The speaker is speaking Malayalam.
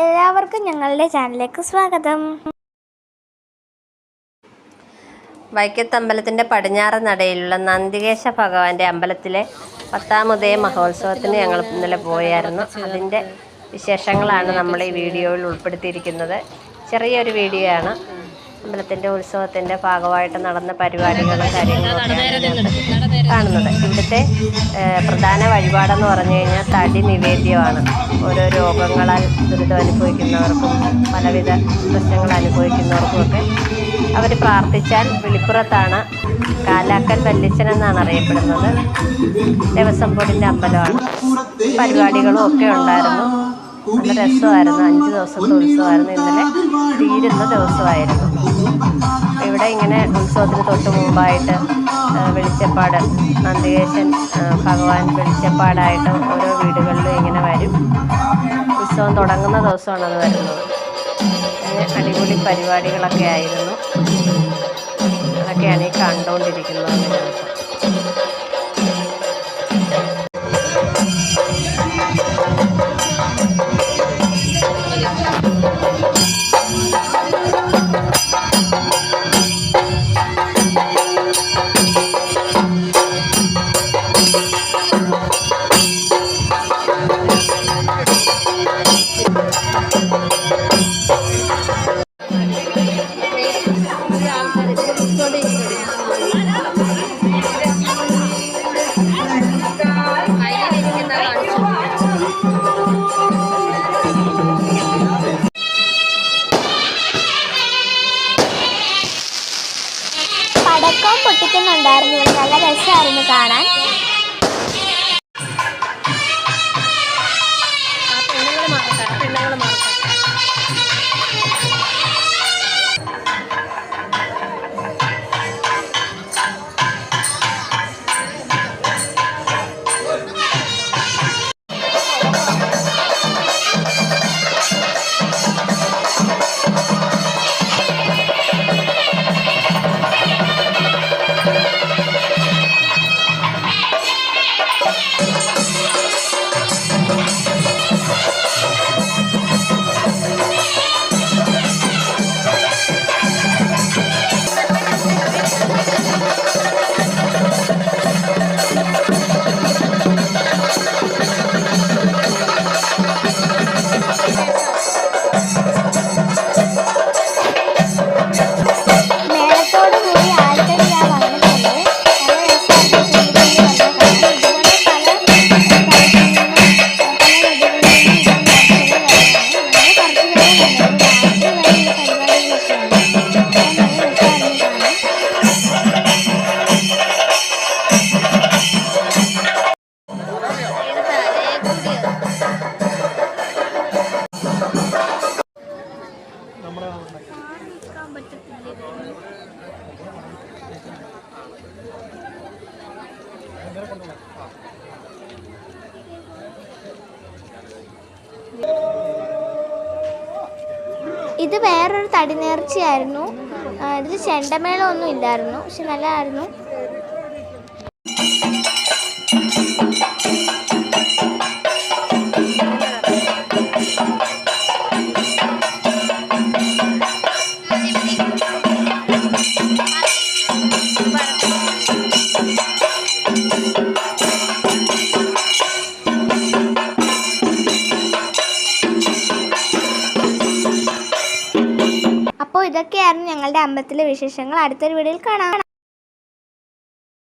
എല്ലാവർക്കും ഞങ്ങളുടെ ചാനലിലേക്ക് സ്വാഗതം. വൈക്കത്തമ്പലത്തിന്റെ പടിഞ്ഞാറ് നടയിലുള്ള നന്ദികേശ ഭഗവാന്റെ അമ്പലത്തിലെ പത്താമതേ മഹോത്സവത്തിന് ഞങ്ങൾ ഇന്നലെ പോയായിരുന്നു. അതിന്റെ വിശേഷങ്ങളാണ് നമ്മൾ ഈ വീഡിയോയിൽ ഉൾപ്പെടുത്തിയിരിക്കുന്നത്. ചെറിയൊരു വീഡിയോ ആണ്. അമ്പലത്തിന്റെ ഉത്സവത്തിന്റെ ഭാഗമായിട്ട് നടന്ന പരിപാടികളും കാര്യങ്ങളും കാണുന്നത്. ഇവിടുത്തെ പ്രധാന വഴിപാടെന്ന് പറഞ്ഞു കഴിഞ്ഞാൽ തടി നിവേദ്യമാണ്. ഓരോ രോഗങ്ങളാൽ ദുരിതം അനുഭവിക്കുന്നവർക്കും പലവിധ പ്രശ്നങ്ങൾ അനുഭവിക്കുന്നവർക്കുമൊക്കെ അവർ പ്രാർത്ഥിച്ചാൽ വെളിപ്പുറത്താണ് കാലാക്കൽ വല്യച്ഛൻ എന്നാണ് അറിയപ്പെടുന്നത്. ദേവസ്വം ബോർഡിന്റെ അമ്പലമാണ്. പരിപാടികളും ഒക്കെ ഉണ്ടായിരുന്നു. നല്ല രസമായിരുന്നു. അഞ്ച് ദിവസത്തെ ഉത്സവമായിരുന്നു. ഇന്നലെ തീരുന്ന ദിവസമായിരുന്നു. ഇവിടെ ഇങ്ങനെ ഉത്സവത്തിന് തൊട്ട് മുമ്പായിട്ട് വെളിച്ചപ്പാട്. നന്ദികേശൻ ഭഗവാൻ വെളിച്ചപ്പാടായിട്ട് ഓരോ വീടുകളിലും ഇങ്ങനെ വരും. ഉത്സവം തുടങ്ങുന്ന ദിവസമാണ് അത് വരുന്നത്. അങ്ങനെ അടിപൊളി പരിപാടികളൊക്കെ ആയിരുന്നു. അതൊക്കെയാണ് ഈ കണ്ടുകൊണ്ടിരിക്കുന്നത് പൊട്ടിക്കുന്നുണ്ടായിരുന്നു. നല്ല രസമായിരുന്നു കാണാൻ. ഇത് വേറൊരു തടി നേർച്ചയായിരുന്നു ഇതിൽ ചെണ്ടമേളം ഒന്നും ഇല്ലായിരുന്നു. പക്ഷെ നല്ലതായിരുന്നു അപ്പോൾ ഇതൊക്കെയായിരുന്നു ഞങ്ങളുടെ അമ്പലത്തിലെ വിശേഷങ്ങൾ. അടുത്തൊരു വീഡിയോയിൽ കാണാം.